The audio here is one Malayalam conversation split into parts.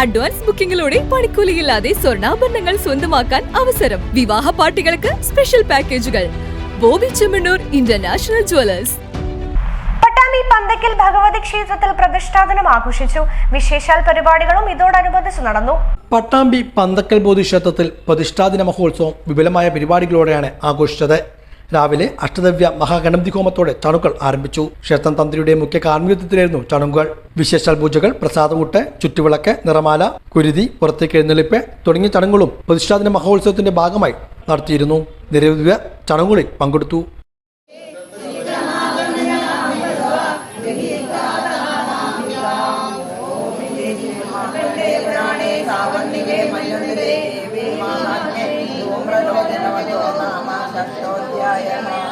അഡ്വാൻസ് ബുക്കിംഗിലൂടെ പണിക്കൂലിയില്ലാതെ സ്വർണാഭരണങ്ങൾ സ്വന്തമാക്കാൻ അവസരം. വിവാഹ പാർട്ടികൾക്ക് സ്പെഷ്യൽ പാക്കേജുകൾ. ബോബി ചെമ്മണ്ണൂർ ഇന്റർനാഷണൽ ജുവലേഴ്സ് പട്ടാമ്പി പന്തക്കൽ ഭഗവതി ക്ഷേത്രത്തിൽ പ്രതിഷ്ഠാപനം ആഘോഷിച്ചു. വിശേഷാൽ പരിപാടികളും ഇതോടനുബന്ധിച്ച് നടന്നു. പട്ടാമ്പി പന്തക്കൽ ബോധി ക്ഷേത്രത്തിൽ പ്രതിഷ്ഠാദിന മഹോത്സവം വിപുലമായ പരിപാടികളോടെയാണ് ആഘോഷിച്ചത്. രാവിലെ അഷ്ടദവ്യ മഹാഗണന്തി ഹോമത്തോടെ ചണുക്കൾ ആരംഭിച്ചു ക്ഷേത്രം തന്ത്രിയുടെ മുഖ്യ കാർമ്മികത്വത്തിലായിരുന്നു ചണുക്കൾ വിശേഷാൽ പൂജകൾ പ്രസാദമുട്ട് ചുറ്റുവിളക്ക് നിറമാല കുരുതി പുറത്തേക്ക് എഴുന്നള്ളിപ്പ് തുടങ്ങിയ ചടങ്ങുകളും പ്രതിഷ്ഠാദിന മഹോത്സവത്തിന്റെ ഭാഗമായി നടത്തിയിരുന്നു നിരവധി ചടങ്ങുകളിൽ പങ്കെടുത്തു സാവർണികേ Yeah.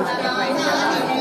Thank you.